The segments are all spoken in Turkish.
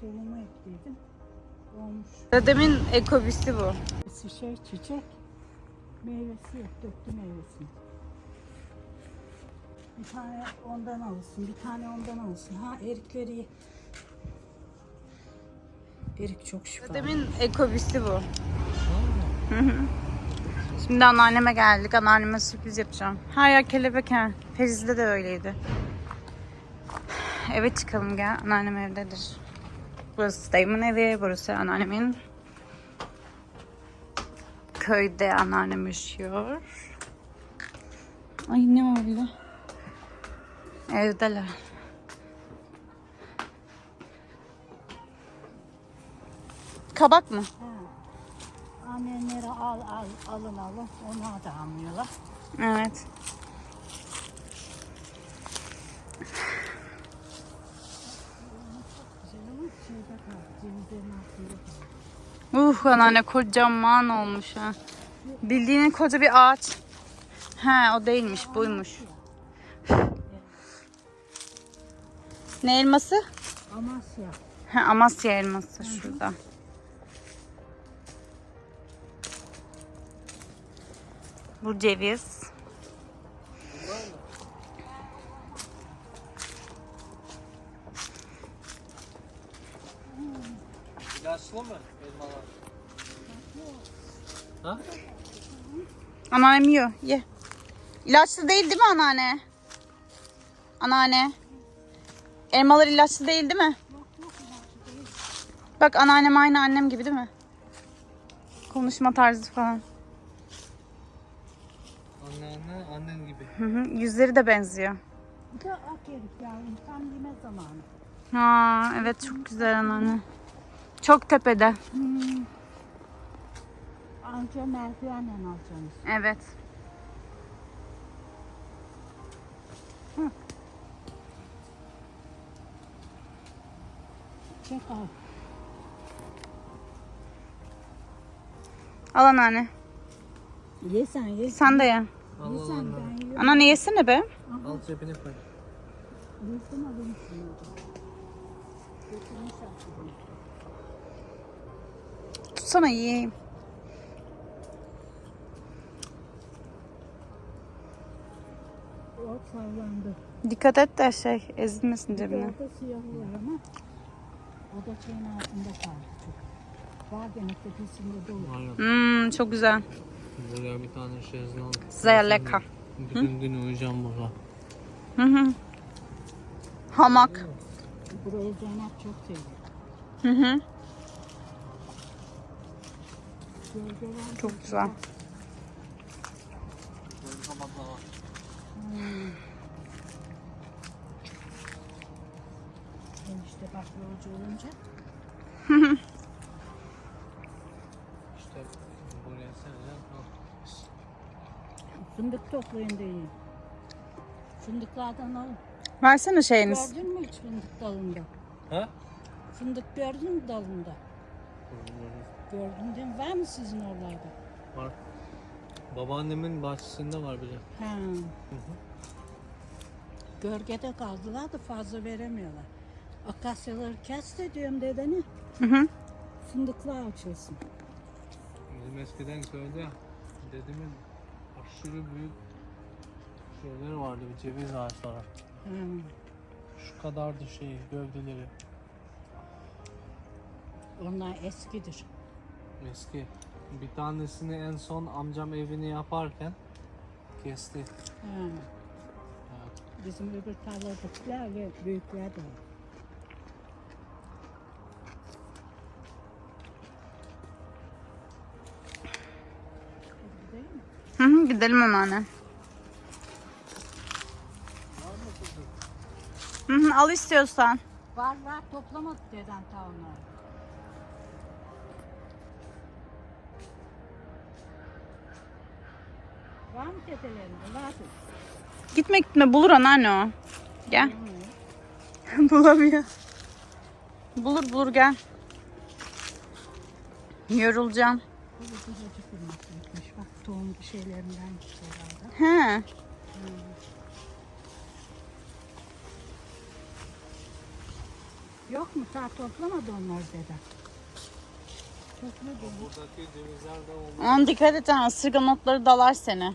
tohumu ektiydim. Olmuş. Dedemin ekobüsü bu. Şey çiçek. Meyvesi yok. Döktü meyvesini. Bir tane ondan alırsın. Bir tane ondan alırsın. Ha erikleri. Erik çok şifalı. Dedemin ekobüsü bu. Hı hı. Şimdi anneanneme geldik. Anneanneme sürpriz yapacağım. Her yer kelebek ha. Feriz'de de öyleydi. Eve çıkalım gel. Anneannem evdedir. Burası dayımın evi. Burası anneannemin. Köyde anneannem yaşıyor. Ay ne öyle? Evdeler. Kabak mı? Annenleri al al alın alın. Ona da almıyorlar. Evet. Güzel ama şeyde kaldı. Cevizlerin altında kaldı. Uh anneanne kocaman olmuş ha. Bildiğin koca bir ağaç. He o değilmiş buymuş. Ne elması? Amasya. Ha, Amasya elması şurada. Bu ceviz. İlaçlı mı elmalar? Ha? Anneannem yiyor. Ye. İlaçlı değil değil mi anneanne? Anneanne. Elmalar ilaçlı değil değil mi? Bak anneannem aynı annem gibi değil mi? Konuşma tarzı falan. Anne anne annen gibi. Hı hı. Yüzleri de benziyor. Bu da ak erik yavrum. Tam yeme zamanı. Ha evet çok güzel anneanne. Çok tepede. Hmm. Anca merdivenle alacaksınız. Evet. Çek al. Al anneanne. Ye sen ye. Sen de ye. Al al sen al. Anneanne yesene be. Al cebine koy. Yesin alayım şunu. Götürmüş aslında. Tutsana yiyeyim. Sallandı. Dikkat et de şey ezilmesin cebine. Orada siyahı var ama o da şeyin altında kaldı çok. Var gene tepesinde dolu. Var ya. Hmm, çok güzel. Buraya bir tane şezlong. Sehr lecker. Bütün gün uyuyacağım burada. Hı hı. Hamak. Burayı Zeynep çok seviyor. Hı hı. Çok güzel. Var. işte bak yolcu olunca İşte buraya. Al. fındık toplayın da yiyin. Fındıklardan alın. Versene şeyiniz. Gördün mü hiç fındık dalında? Ha? Fındık gördün mü dalında? Gördün değil mi? Var mı sizin oralarda? Var. Babaannemin bahçesinde var bile. Ha. Gölgede kaldılar da fazla veremiyorlar. Akasyaları kes de diyorum dedene. Hı hı. Fındıklar açılsın. Bizim eskiden köyde dedemin aşırı büyük şeyleri vardı bir ceviz ağaçları. Ha. Şu kadardı şey gövdeleri. Onlar eskidir. Eski. Bir tanesini en son amcam evini yaparken kesti. Ha. Evet. Bizim öbür tarladakiler ve büyükler de var. Hı hı. Gidelim anneanne. Hı hı. Al istiyorsan. Var var toplamadık deden ta onları. Var mı. Gitme gitme bulur anneanne o. Gel. Bulamıyor. Bulur bulur gel. Yorulacağım. Bak tohum şeylerinden herhalde. He. Yok mu? Ta toplamadı onlar dede. Topladı. Buradaki cevizler de olmuş. Aman dikkat et ha ısırgan otları dalar seni.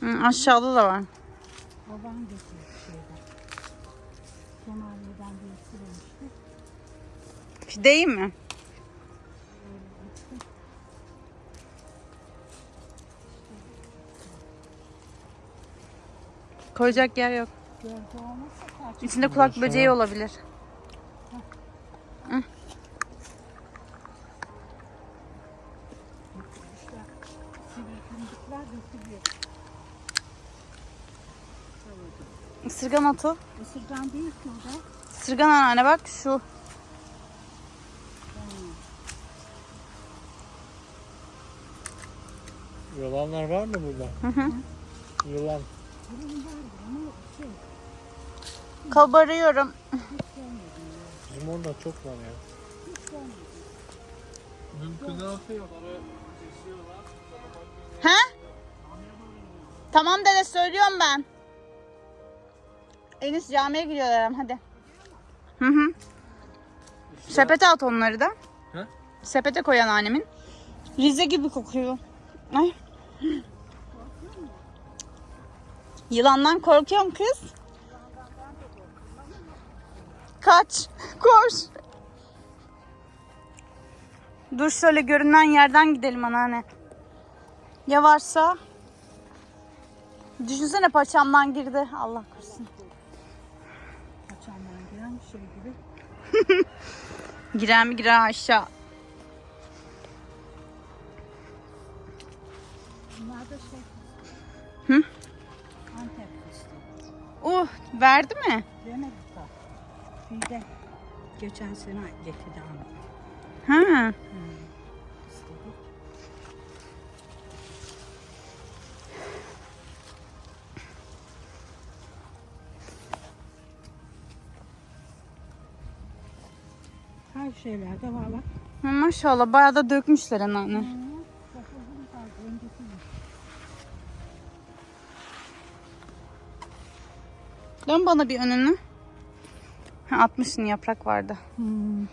Hı, aşağıda da var. baban getirdi şeyden. Kemal'den birisi vermişti. Fideyi mi? Koyacak yer yok. Gölge. İçinde kulak böceği olabilir. İşte sivri fındıklar dökülüyor. Isırgan otu. Isırgan değil ki o da. Isırgan anneanne bak şu. Yılanlar var mı burada? Hı hı. Yılan. Kabarıyorum. Bizim orada çok var ya. Oraya kesiyorlar. He? Tamam dede söylüyorum ben. Enis camiye gidiyorlar hadi. Hı hı. Sepete at onları da. He? Sepete koyan annemin. Rize gibi kokuyor. Ay. Yılandan korkuyorum kız. Kaç. Koş. Dur şöyle görünen yerden gidelim anneanne. Ya varsa? Düşünsene paçamdan girdi. Allah korusun. Şey gibi. Giren mi girer aşağı. Bunlar da şey Hı? Antep fıstığı. Uh verdi mi? Demedik bak. Bir de geçen sene getirdi Ahmet. Ha. İstedik. Her şeylerde var bak. Ha, Maşallah bayağı da dökmüşler anneanne. Dön bana bir önünü. Ha, 60'ın yaprak vardı. Hmm.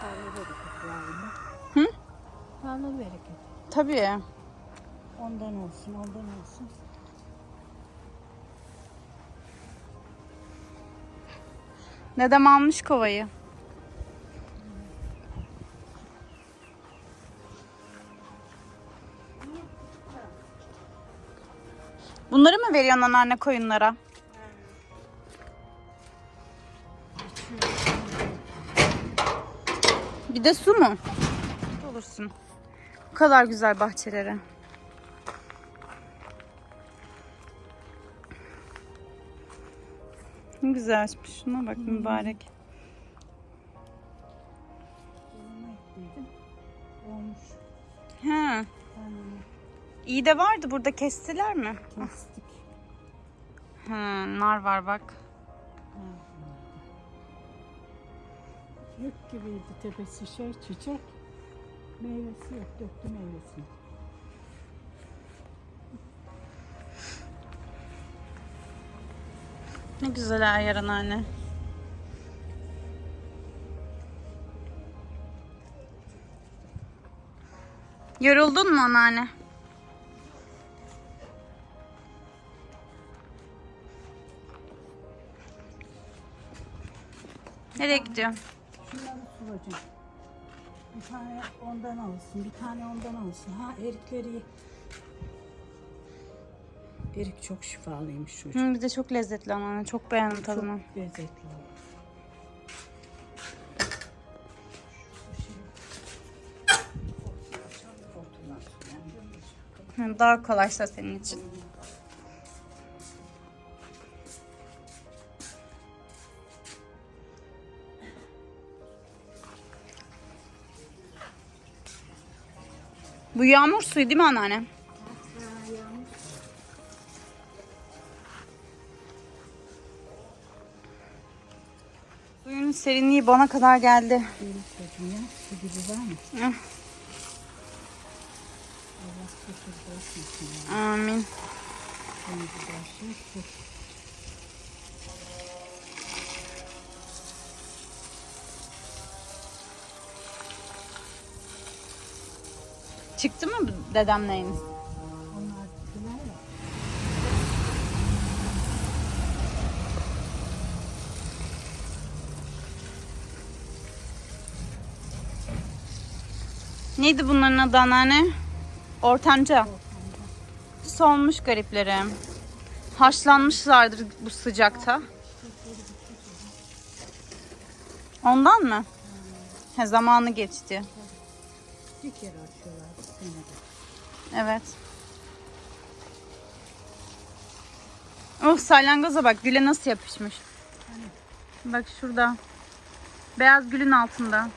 Tarla bereketi var bunda. Hı? Tarla bereketi. Tabii. Ondan olsun, ondan olsun. Dedem almış kovayı. Bunları mı veriyorsun anneanne koyunlara? Bir de su mu? Olursun. Bu kadar güzel bahçeleri. Ne güzelmiş. Şuna bak mübarek. Ettiydim. Olmuş. Ha. İyi de vardı burada kestiler mi? kestik. Ha, nar var bak. Yük gibiydi tepesi şey çiçek. Meyvesi yok. Döktü meyvesini. Ne güzel ha yarın anne. Yoruldun mu anneanne? Nereye gidiyorsun? Şunları sulacağım. Bir tane ondan alsın, bir tane ondan alsın. Ha erikleri. Erik çok şifalıymış çocuk. Hı, bir de çok lezzetli anneanne. Çok beğendim tadını. Çok lezzetli. Hı, Daha kolaysa senin için. Bu yağmur suyu değil mi anneanne? Suyun serinliği bana kadar geldi. Amin. Çıktı mı tüler ya. Neydi bunların adı anneanne? Ortanca. Solmuş gariplerim. Haşlanmışlardır bu sıcakta. Ondan mı? He, zamanı geçti. Bir kere açıyorlar. Evet. Oh salyangoza bak güle nasıl yapışmış. Bak şurada. Beyaz gülün altında.